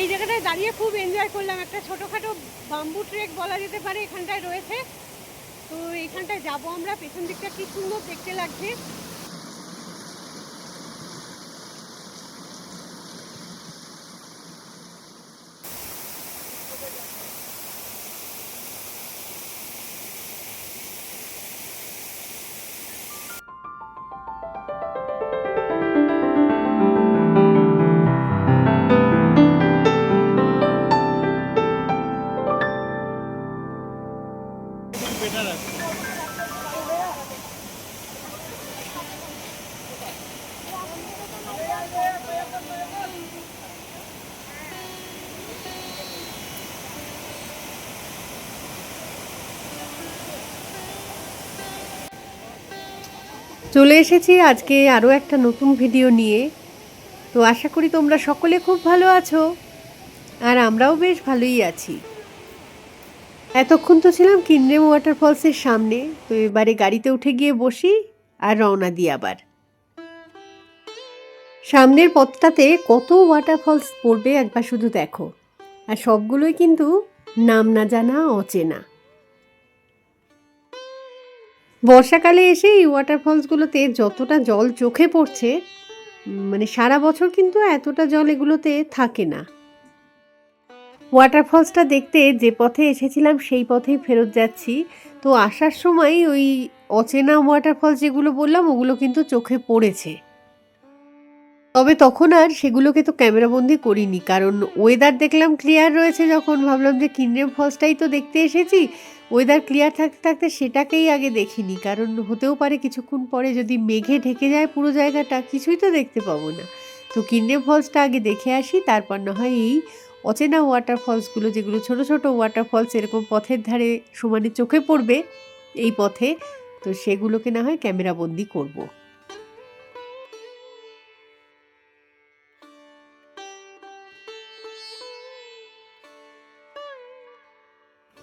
এই জায়গাটায় দাঁড়িয়ে খুব এনজয় করলাম। একটা ছোটোখাটো বাম্বু ট্রেক বলা যেতে পারে এখানটায় রয়েছে। তো এখানটায় যাব আমরা। পেছন দিকটা কি সুন্দর দেখতে লাগছে। চলে এসেছি আজকে আরও একটা নতুন ভিডিও নিয়ে। তো আশা করি তোমরা সকলে খুব ভালো আছো, আর আমরাও বেশ ভালোই আছি। এতক্ষণ তো ছিলাম কিনরেম ওয়াটারফলসের সামনে। তো এবারে গাড়িতে উঠে গিয়ে বসি আর রওনা দিই আবার। সামনের পথটাতে কত ওয়াটারফলস পড়বে একবার শুধু দেখো। আর সবগুলোই কিন্তু নাম না জানা, অচেনা। বর্ষাকালে এসে এই ওয়াটারফলসগুলোতে যতটা জল চোখে পড়ছে মানে সারা বছর কিন্তু এতটা জল এগুলোতে থাকে না। ওয়াটারফলসটা দেখতে যে পথে এসেছিলাম, সেই পথেই ফেরত যাচ্ছি। তো আসার সময় ওই অচেনা ওয়াটারফলস যেগুলো বললাম, ওগুলো কিন্তু চোখে পড়েছে। তবে তখন আর সেগুলোকে তো ক্যামেরাবন্দি করিনি, কারণ ওয়েদার দেখলাম ক্লিয়ার রয়েছে যখন। ভাবলাম যে কিনরেম ফলসটাই তো দেখতে এসেছি। ওয়েদার ক্লিয়ার থাকতে থাকতে সেটাকেই আগে দেখিনি, কারণ হতেও পারে কিছুক্ষণ পরে যদি মেঘে ঢেকে যায় পুরো জায়গাটা, কিছুই তো দেখতে পাবো না। তো কিন্ডে ফলসটা আগে দেখে আসি, তারপর না হয় এই অচেনা ওয়াটার ফলসগুলো যেগুলো ছোট ছোট ওয়াটার ফলস এরকম পথের ধারে সমানে চোখে পড়বে এই পথে, তো সেগুলোকে না হয় ক্যামেরা বন্দি করব।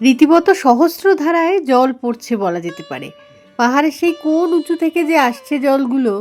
রীতিমতো সহস্র ধারায় জল পড়ছে বলা যেতে পারে। পাহাড়ের সেই কোন উঁচু থেকে যে আসছে জলগুলো,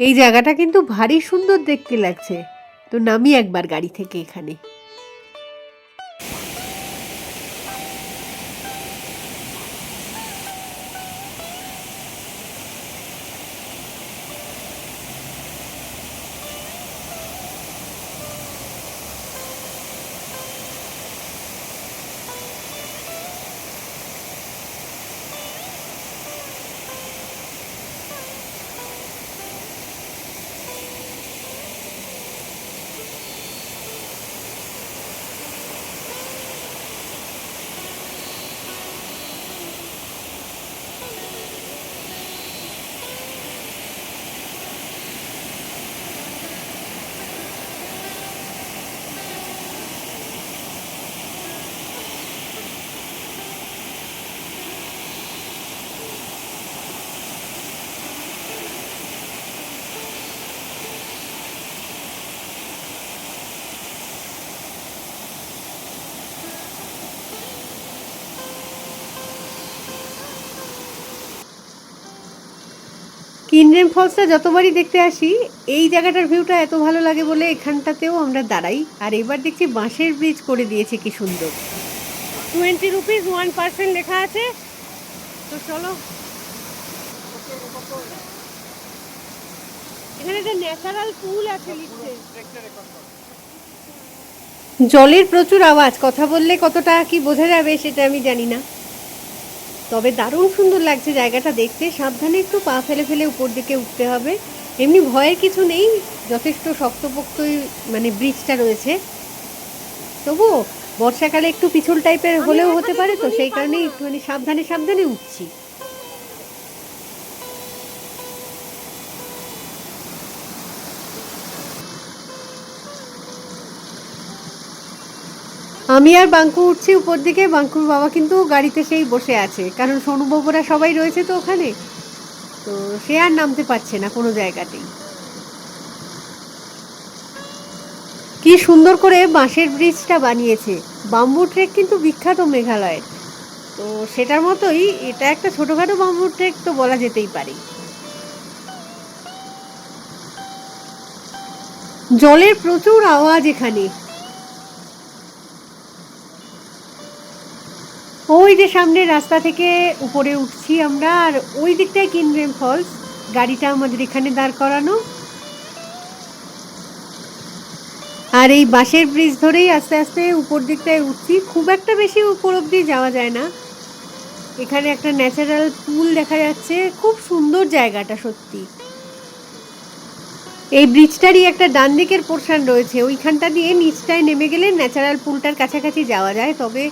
এই জায়গাটা কিন্তু ভারী সুন্দর দেখতে লাগছে। তো নামি একবার গাড়ি থেকে এখানে। কিনরেম ফলসটা যতবারই দেখতে আসি, এই জায়গাটার ভিউটা এত ভালো লাগে বলে এখানটাতেও আমরা দাঁড়াই। আর এবার দেখছি বাঁশের ব্রিজ করে দিয়েছে কি সুন্দর। টোয়েন্টি রুপিস ওয়ান পার্সেন্ট লেখা আছে। তো চলো। এখানে একটা ন্যাচারাল পুল আছে জলের প্রচুর আওয়াজ, কথা বললে কতটা কি বোঝা যাবে সেটা আমি জানি না। তবে দারুণ সুন্দর লাগছে জায়গাটা দেখতে। সাবধানে একটু পা ফেলে ফেলে উপর দিকে উঠতে হবে। এমনি ভয়ের কিছু নেই যথেষ্ট শক্তপোক্তই মানে ব্রিজটা রয়েছে। তবুও বর্ষাকালে একটু পিছল টাইপের হলেও হতে পারে তো সেই কারণেই একটুখানি সাবধানে সাবধানে উঠছি। আমি আর বাঙ্কু উঠছি উপর দিকে। বাঙ্কুর বাবা কিন্তু গাড়িতে সেই বসে আছে। কারণ সোনুবাবুরা সবাই রয়েছে তো ওখানে। তো সে আর নামতে পারছে না কোনো জায়গাতেই। কি সুন্দর করে বাঁশের ব্রিজটা বানিয়েছে। বাম্বু ট্রেক কিন্তু বিখ্যাত মেঘালয়ের। তো সেটার মতোই এটা একটা ছোটোখাটো বাম্বু ট্রেক তো বলা যেতেই পারে। জলের প্রচুর আওয়াজ এখানে। ওই যে সামনে রাস্তা থেকে উপরে উঠছি আমরা, আর ওই দিকটায় কিনরেম ফলস। গাড়িটা আমাদের এখানে দাঁড় করানো। আর এই বাঁশের ব্রিজ ধরেই আস্তে আস্তে উপর দিকটায় উঠছি। খুব একটা বেশি উপর অব্দি যাওয়া যায় না। এখানে একটা ন্যাচারাল পুল দেখা যাচ্ছে। খুব সুন্দর জায়গাটা, সত্যি। এই ব্রিজটারই একটা ডান দিকের পোর্শন রয়েছে। ওইখানটা দিয়ে নিচটায় নেমে গেলে ন্যাচারাল পুলটার কাছাকাছি যাওয়া যায়। তবে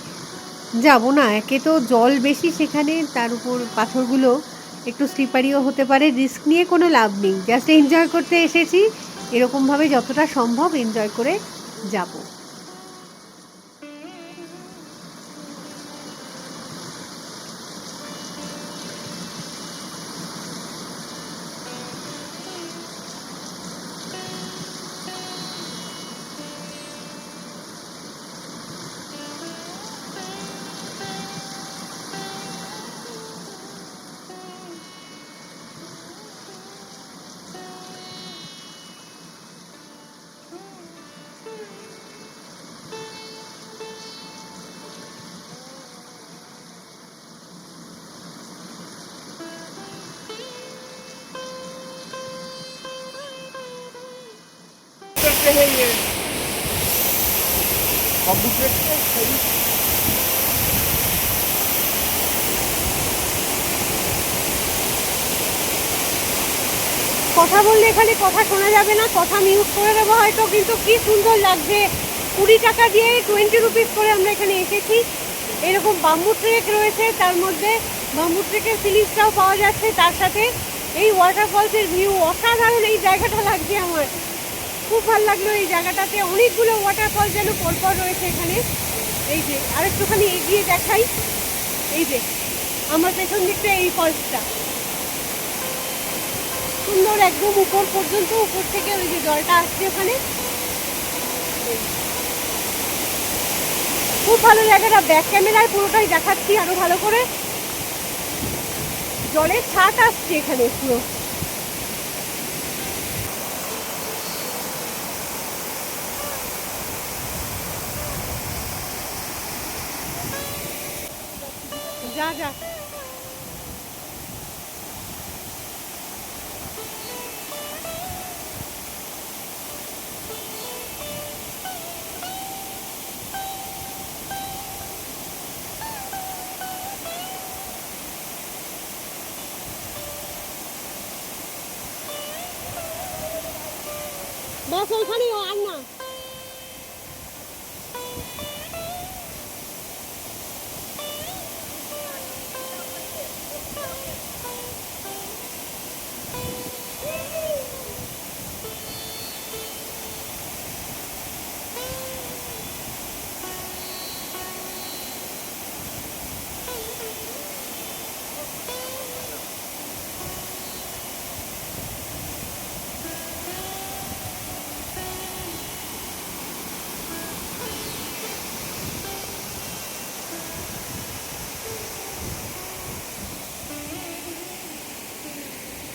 যাব না, একে তো জল বেশি সেখানে, তার উপর পাথরগুলো একটু স্লিপারিও হতে পারে রিস্ক নিয়ে কোনো লাভ নেই। জাস্ট এনজয় করতে এসেছি, এরকমভাবে যতটা সম্ভব এনজয় করে যাব। करते हैं ये कंप्यूटर से सही কথা বললে এখানে কথা শোনা যাবে না কথা মিউট করে দেবো হয়তো কিন্তু কি সুন্দর লাগছে কুড়ি টাকা দিয়ে টোয়েন্টি রুপিস করে আমরা এখানে এসেছি এরকম বাম্বু ট্রেক রয়েছে তার মধ্যে বাম্বু ট্রেকের ফিলিংসটাও পাওয়া যাচ্ছে তার সাথে এই ওয়াটারফলসের ভিউ অসাধারণ এই জায়গাটা লাগছে আমার খুব ভালো লাগল এই জায়গাটাতে। অনেকগুলো ওয়াটারফল যেন পরপর রয়েছে এখানে। এই যে আর একটুখানি এগিয়ে দেখাই। এই যে, আমার পেছন দিকটা এই ফলসটা সুন্দর একদম উপর পর্যন্ত, উপর থেকে ওই যে জলটা আসছে ওখানে। খুব ভালো জায়গাটা। ব্যাক ক্যামেরায় পুরোটাই দেখাচ্ছি আরও ভালো করে। জলের ছাট আসছে এখানে পুরো। যা যা।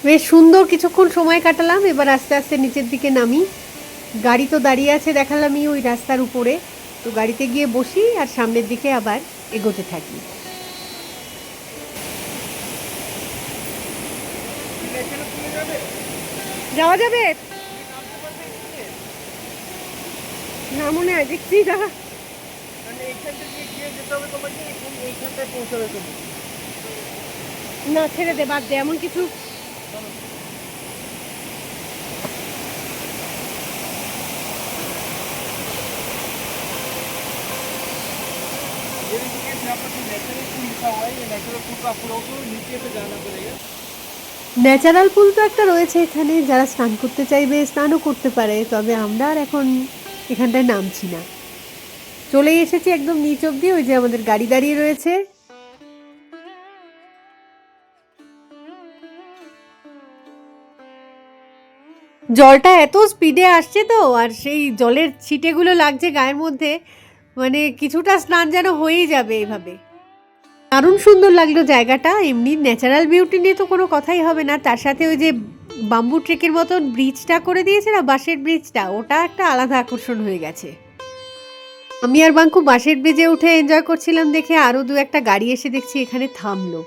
বেশ সুন্দর কিছুক্ষণ সময় কাটালাম, এবার আস্তে আস্তে নিচের দিকে নামি। গাড়ি তো দাঁড়িয়ে আছে দেখালামই ওই রাস্তার উপরে। তো গাড়িতে গিয়ে বসি আর সামনের দিকে আবার এগোতে থাকি। যাওয়া যাবে? না মনে হয়, দেখছি না। ছেড়ে দে, বাদ দে, এমন কিছু पर नेचुरल फूड लिखा हुआ है ये नेचुरल फूड का आपको लोगों को नीचे पे जाना पड़ेगा ন্যাচারাল পুল তো একটা রয়েছে এখানে যারা স্নান করতে চাইবে স্নানও করতে পারে তবে আমরা আর এখন এখানটায় নামছি না চলেই এসেছি একদম নিচ অব্দি ওই যে আমাদের গাড়ি দাঁড়িয়ে রয়েছে জলটা এত স্পিডে আসছে তো আর সেই জলের ছিটেগুলো লাগছে গায়ের মধ্যে মানে কিছুটা স্নান যেন হয়েই যাবে এভাবে। দারুণ সুন্দর লাগল জায়গাটা, এমনি ন্যাচারাল বিউটি নিয়ে তো কোনো কথাই হবে না। তার সাথে ওই যে বাম্বু ট্রেকের মতন ব্রিজটা করে দিয়েছে না, বাঁশের ব্রিজটা ওটা একটা আলাদা আকর্ষণ হয়ে গেছে। আমি আর বাঙ্কু বাঁশের ব্রিজে উঠে এনজয় করছিলাম দেখে আরও দু একটা গাড়ি এসে দেখছি এখানে থামলো।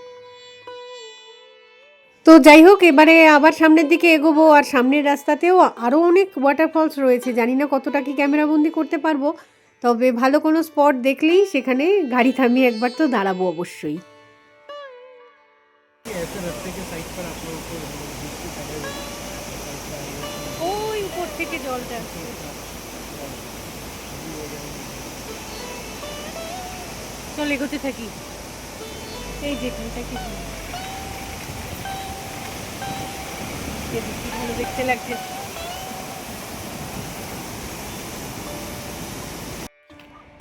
তো যাই হোক, এবারে আবার সামনের দিকে এগোবো আর সামনের রাস্তাতেও আরও অনেক ওয়াটারফলস রয়েছে। জানি না কতটা কি ক্যামেরাবন্দি করতে পারব। তবে ভালো কোনো স্পট দেখলেই সেখানে গাড়ি থামিয়ে একবার তো দাঁড়াবো অবশ্যই। ওই চল, এগোতে থাকি। এই যেখানটা কি ভালো দেখতে লাগছে।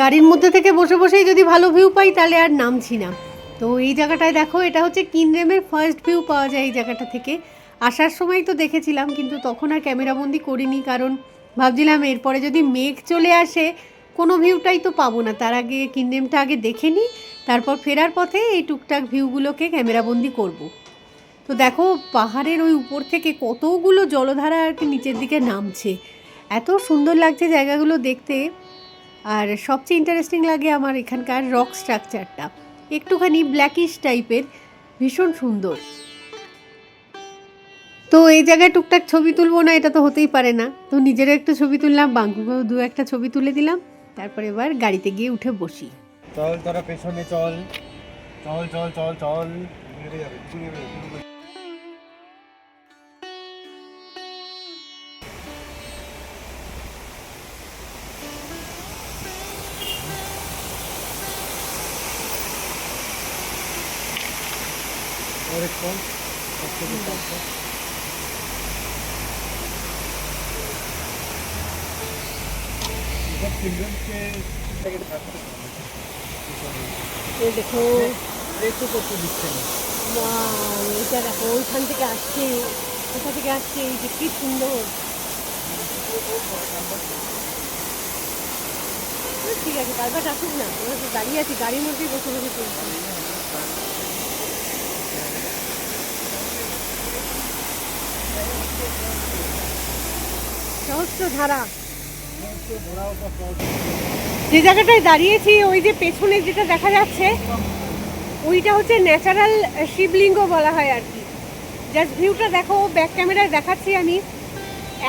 গাড়ির মধ্যে থেকে বসে বসেই যদি ভালো ভিউ পাই তাহলে আর নামছি না। তো এই জায়গাটায় দেখো, এটা হচ্ছে কিনরেমের ফার্স্ট ভিউ পাওয়া যায় এই জায়গাটা থেকে। আসার সময় তো দেখেছিলাম, কিন্তু তখন আর ক্যামেরাবন্দি করিনি, কারণ ভাবছিলাম এরপরে যদি মেঘ চলে আসে, কোনো ভিউটাই তো পাবো না। তার আগে কিনরেমটা আগে দেখে নিই তারপর ফেরার পথে এই টুকটাক ভিউগুলোকে ক্যামেরাবন্দি করব। তো দেখো, পাহাড়ের ওই উপর থেকে কতগুলো জলধারা আর কি নিচের দিকে নামছে। এত সুন্দর লাগছে জায়গাগুলো দেখতে। আর সবচেয়ে ইন্টারেস্টিং লাগে আমার এখানকার রক স্ট্রাকচারটা একটুখানি ব্ল্যাকিশ টাইপের ভীষণ সুন্দর। তো এই জায়গায় টুকটাক ছবি তুলবো না, এটা তো হতেই পারে না। তো নিজেরও একটু ছবি তুললাম, বাঙ্কুকেও দু একটা ছবি তুলে দিলাম। তারপর এবার গাড়িতে গিয়ে উঠে বসি। চল তোরা পেছনে চল। চল চল চল চল। অনেক কম সব দেখো। রেখো দিচ্ছে এটা দেখো ওইখান থেকে আসছে। কোথা থেকে আসছে? এই যে কি সুন্দর। ঠিক আছে কারবার আসুক না। আমরা তো দাঁড়িয়ে আছি গাড়ির মধ্যেই বসে বসে চলছে। ধারা। যে জায়গাটায় দাঁড়িয়েছি, ওই যে পেছনে যেটা দেখা যাচ্ছে, ওইটা হচ্ছে ন্যাচারাল শিবলিঙ্গ বলা হয় আর কি। জাস্ট ভিউটা দেখো ব্যাক ক্যামেরায় দেখাচ্ছি আমি।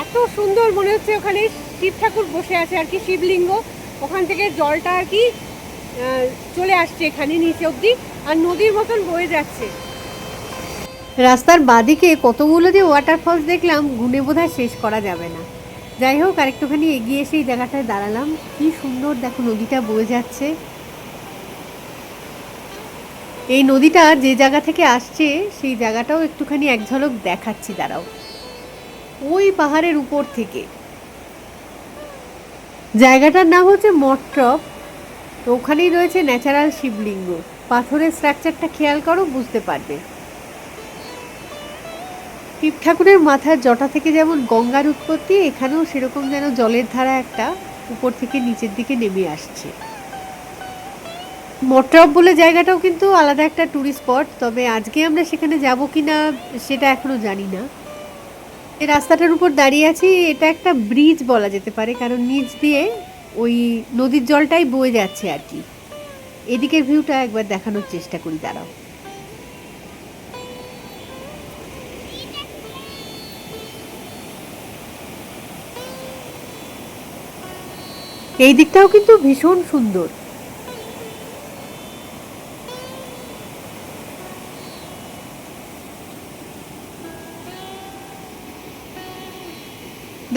এত সুন্দর মনে হচ্ছে ওখানে শিব ঠাকুর বসে আছে আর কি, শিবলিঙ্গ। ওখান থেকে জলটা আর কি চলে আসছে এখানে নিচে অবধি, আর নদীর মতন বয়ে যাচ্ছে। রাস্তার বাদিকে কতগুলো যে ওয়াটারফলস দেখলাম, গুনে বোধহয় শেষ করা যাবে না। যাই হোক, আরেকটুখানি এগিয়ে এসে এই জায়গাটায় দাঁড়ালাম। কি সুন্দর দেখো নদীটা বয়ে যাচ্ছে। এই নদীটা যে জায়গা থেকে আসছে, সেই জায়গাটাও একটুখানি এক ঝলক দেখাচ্ছি, দাঁড়াও। ওই পাহাড়ের উপর থেকে। জায়গাটার নাম হচ্ছে মট্রপ। তো ওখানেই রয়েছে ন্যাচারাল শিবলিঙ্গ। পাথরের স্ট্রাকচারটা খেয়াল করো, বুঝতে পারবে। শিব ঠাকুরের মাথার জটা থেকে যেমন গঙ্গার উৎপত্তি, এখানেও সেরকম যেন জলের ধারা একটা উপর থেকে নিচের দিকে নেমে আসছে। মটরপ বলে জায়গাটাও কিন্তু আলাদা একটা ট্যুরিস্ট স্পট তবে আজকে আমরা সেখানে যাব কি না সেটা এখনও জানি না। এই রাস্তাটার উপর দাঁড়িয়ে আছি, এটা একটা ব্রিজ বলা যেতে পারে, কারণ নিচ দিয়ে ওই নদীর জলটাই বয়ে যাচ্ছে আর কি। এদিকের ভিউটা একবার দেখানোর চেষ্টা করি, দাঁড়াও। এই দিকটাও কিন্তু ভীষণ সুন্দর।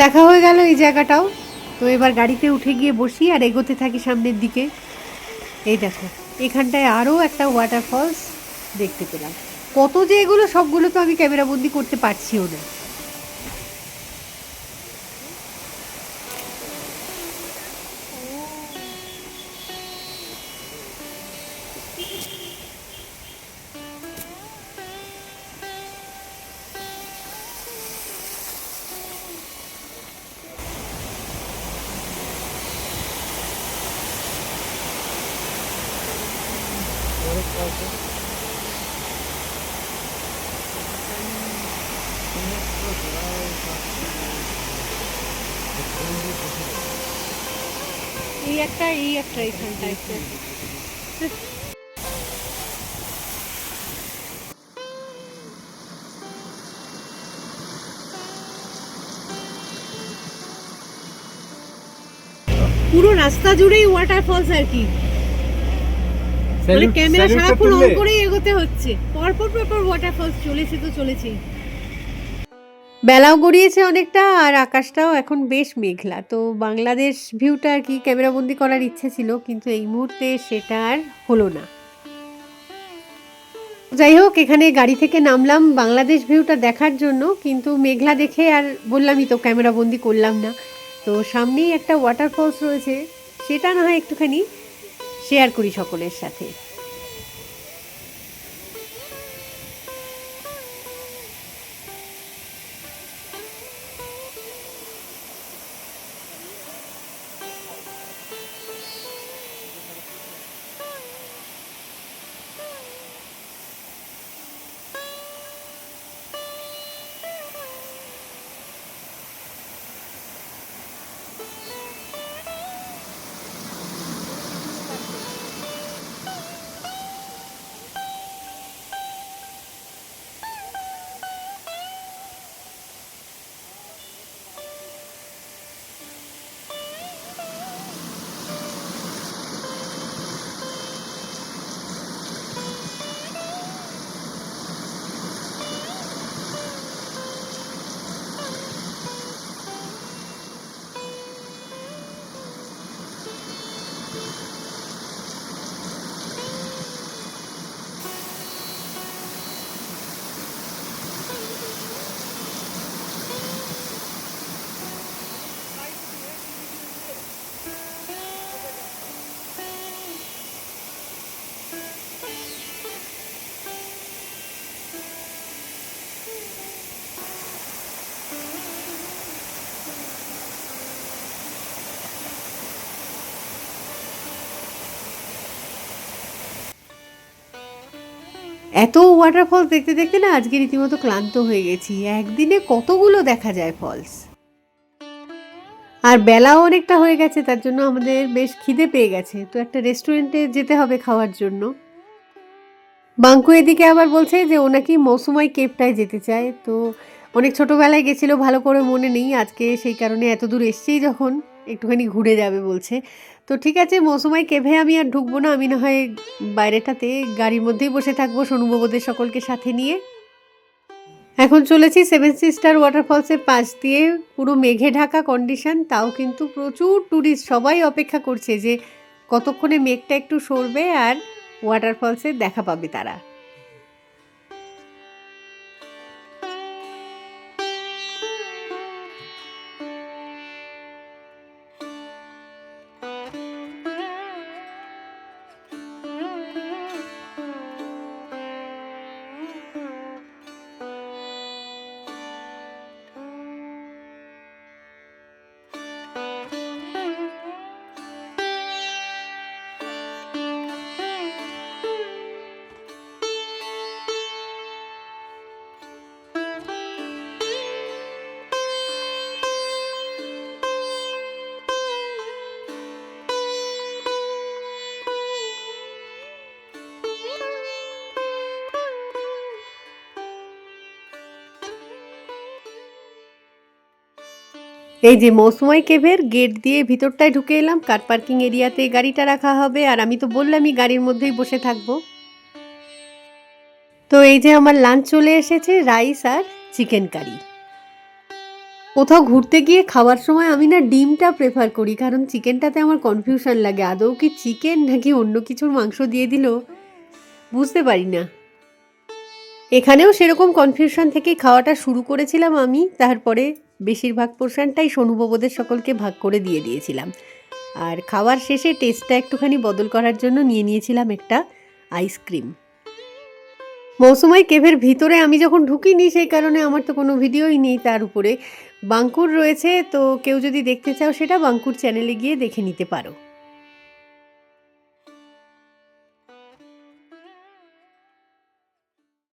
দেখা হয়ে গেল এই জায়গাটাও। তো এবার গাড়িতে উঠে গিয়ে বসি আর এগোতে থাকি সামনের দিকে। এই দেখো, এখানটায় আরও একটা ওয়াটারফলস দেখতে পেলাম। কত যে এগুলো, সবগুলো তো আমি ক্যামেরাবন্দি করতে পারছিও না। এই একটা এই একটা এইখানটা একটা পুরো রাস্তা জুড়েই ওয়াটারফলস আর কি। মানে ক্যামেরা সারাক্ষণ অন করেই এগোতে হচ্ছে। পরপর পরপর ওয়াটারফলস চলেছে তো চলেছেই। বেলাও গড়িয়েছে অনেকটা আর আকাশটাও এখন বেশ মেঘলা। তো বাংলাদেশ ভিউটা আর কি ক্যামেরাবন্দি করার ইচ্ছে ছিল, কিন্তু এই মুহূর্তে সেটা আর হলো না। যাই হোক, এখানে গাড়ি থেকে নামলাম বাংলাদেশ ভিউটা দেখার জন্য, কিন্তু মেঘলা দেখে আর বললামই তো ক্যামেরাবন্দি করলাম না। তো সামনেই একটা ওয়াটারফলস রয়েছে, সেটা না হয় একটুখানি শেয়ার করি সকলের সাথে। এত ওয়াটারফলস দেখতে দেখতে না আজকে রীতিমতো ক্লান্ত হয়ে গেছি। একদিনে কতগুলো দেখা যায় ফলস আর বেলাও অনেকটা হয়ে গেছে, তার জন্য আমাদের বেশ খিদে পেয়ে গেছে। তো একটা রেস্টুরেন্টে যেতে হবে খাওয়ার জন্য। বাঙ্কু এদিকে আবার বলছে যে ও নাকি মৌসুমাই কেপটায় যেতে চায়। তো অনেক ছোটোবেলায় গেছিল, ভালো করে মনে নেই। আজকে সেই কারণে এত দূর এসছেই যখন একটুখানি ঘুরে যাবে বলছে। তো ঠিক আছে মৌসুমাই কেভে আমি আর ঢুকবো না। আমি না হয় বাইরেটাতে গাড়ির মধ্যেই বসে থাকব সোনুবাবুদের সকলকে সাথে নিয়ে। এখন চলেছি সেভেন সিস্টার ওয়াটারফলসের পাশ দিয়ে পুরো মেঘে ঢাকা কন্ডিশন তাও কিন্তু প্রচুর ট্যুরিস্ট সবাই অপেক্ষা করছে যে কতক্ষণে মেঘটা একটু সরবে আর ওয়াটারফলসের দেখা পাবে তারা। এই যে মৌসুমাই কেভের গেট দিয়ে ভিতরটায় ঢুকে এলাম, কার পার্কিং এরিয়াতে গাড়িটা রাখা হবে, আর আমি তো বললামই গাড়ির মধ্যেই বসে থাকব। তো এই যে আমার লাঞ্চ চলে এসেছে রাইস আর চিকেন কারি কোথাও ঘুরতে গিয়ে খাওয়ার সময় আমি না ডিমটা প্রেফার করি, কারণ চিকেনটাতে আমার কনফিউশন লাগে। আদৌ কি চিকেন নাকি অন্য কিছুর মাংস দিয়ে দিল? বুঝতে পারি না। এখানেও সেরকম কনফিউশন থেকে খাওয়াটা শুরু করেছিলাম আমি, তারপরে বেশিরভাগ পোর্শনটাই সোনুবাবুদের সকলকে ভাগ করে দিয়ে দিয়েছিলাম। আর খাওয়ার শেষে টেস্টটা একটুখানি বদল করার জন্য নিয়ে নিয়েছিলাম একটা আইসক্রিম মৌসুমাই কেভের ভিতরে আমি যখন ঢুকিনি, সেই কারণে আমার তো কোনো ভিডিওই নেই তার উপরে। বাঙ্কুর রয়েছে, তো কেউ যদি দেখতে চাও সেটা বাঙ্কুর চ্যানেলে গিয়ে দেখে নিতে পারো।